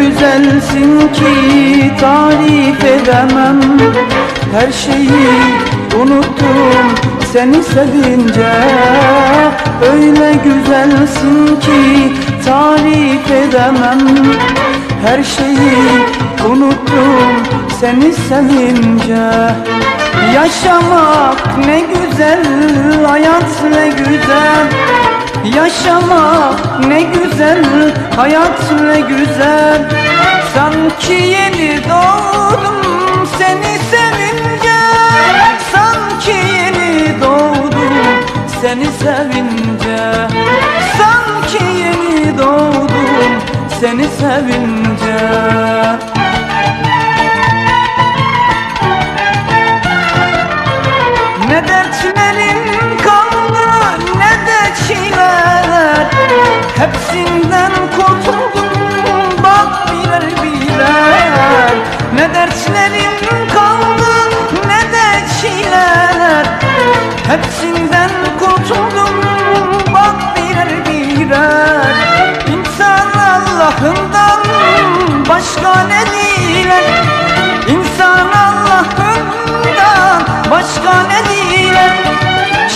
Güzelsin ki tarif edemem. Her şeyi unuttum seni sevince. Öyle güzelsin ki tarif edemem. Her şeyi unuttum seni sevince. Yaşamak ne güzel, hayat ne güzel Yaşamak ne güzel, hayat ne güzel. Sanki yeni doğdum seni sevince. Sanki yeni doğdum seni sevince. Sanki yeni doğdum seni sevince. Ne dertlerim Hepsinden kurtuldum bak birer birer Ne dertlerim kaldı ne de çileler. Hepsinden kurtuldum bak birer birer İnsan Allah'ından başka ne diler? İnsan Allah'ından başka ne diler?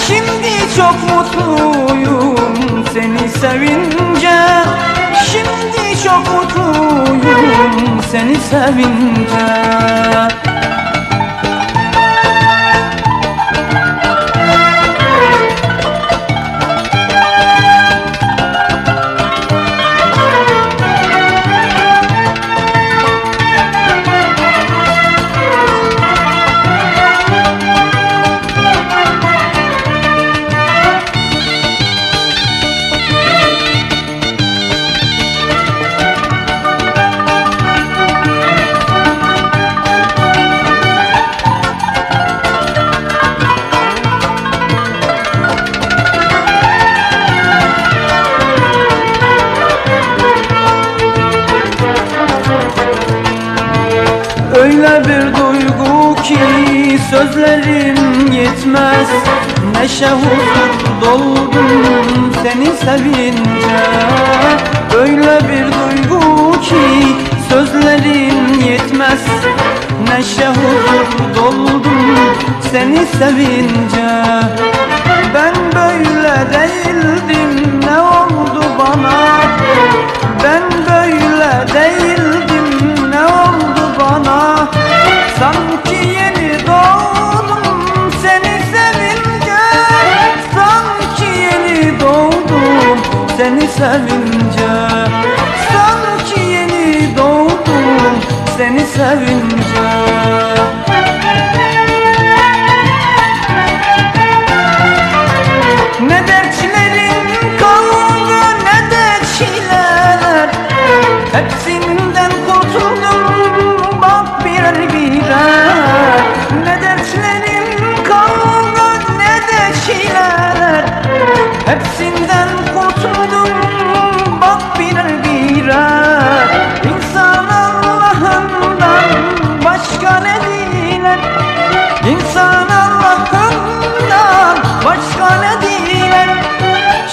Şimdi çok mutluyum seni sevince seni sevince Öyle bir duygu ki sözlerim yetmez. Neşe huzur doldum seni sevince. Öyle bir duygu ki sözlerim yetmez. Neşe huzur doldum seni sevince. Ben böyle değildim ne oldu bana sevince. Sanki yeni doğdum seni sevince. Ne dertlerim kaldı ne de çileler Hepsinden diler İnsan Allah'ından başka ne diler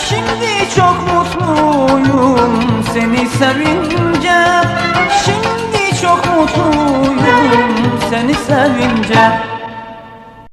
Şimdi çok mutluyum seni sevince. Şimdi çok mutluyum seni sevince